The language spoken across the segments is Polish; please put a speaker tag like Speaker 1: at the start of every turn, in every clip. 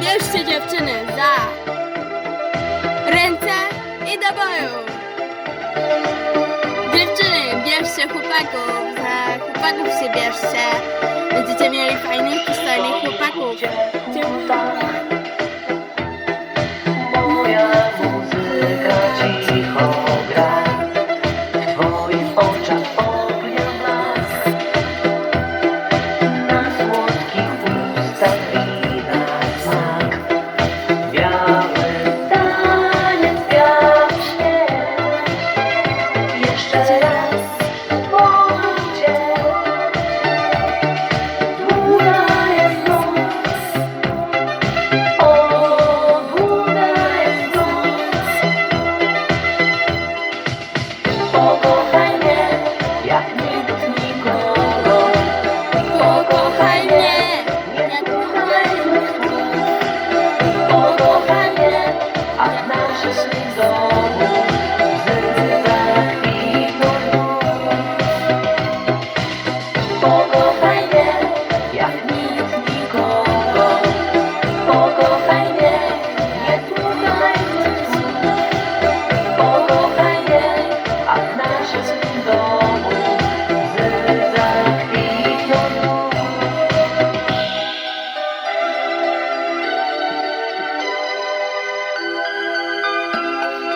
Speaker 1: bierzcie dziewczyny za i. Dziewczyny, bierzcie chłopaków, za chłopaków się bierzcie. Będziecie mieli fajnych, przystojnych chłopaków.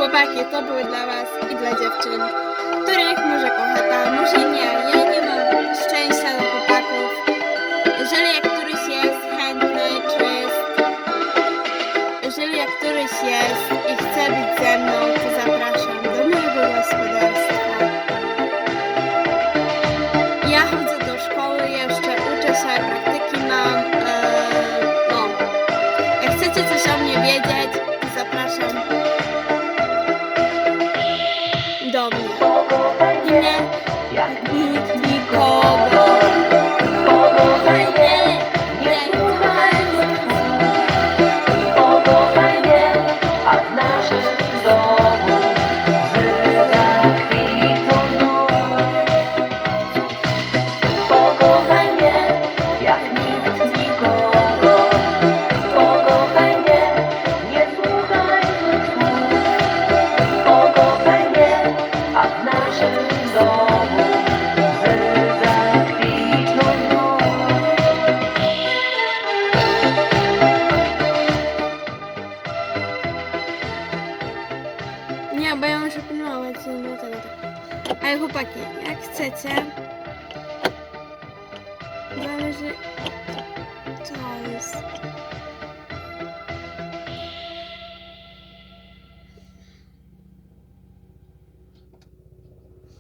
Speaker 1: Chłopaki, to były dla was i dla dziewczyn, których może kochata, a może nie. Ja nie mam szczęścia do chłopaków. Jeżeli jak któryś jest chętny, czy jest... Jeżeli jak któryś jest i chce być ze mną, to zapraszam do mojego gospodarstwa. Ja chodzę do szkoły jeszcze, uczę się, praktyki mam. Eee, no. Jak chcecie coś o
Speaker 2: Pokochaj
Speaker 1: I
Speaker 2: mnie,
Speaker 1: nie
Speaker 2: jak
Speaker 1: Nie, bo ja muszę pilnować nie tego tak. Ale chłopaki, jak chcecie, zależy co jest.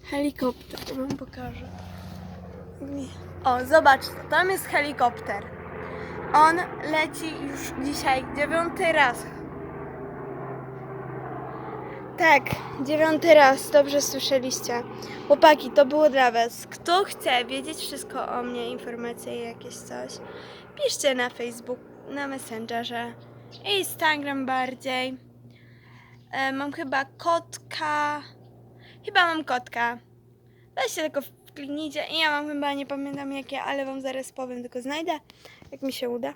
Speaker 1: Helikopter, wam pokażę. O, zobaczcie, tam jest helikopter. On leci już dzisiaj dziewiąty raz tak, dziewiąty raz, dobrze słyszeliście. Chłopaki, to było dla Was. Kto chce wiedzieć wszystko o mnie, informacje jakieś coś, piszcie na Facebook, na Messengerze, Instagram bardziej. E, mam chyba kotka. Chyba mam kotka. Weźcie tylko wkliknijcie. Ja mam chyba, nie pamiętam jakie, ale Wam zaraz powiem, tylko znajdę, jak mi się uda.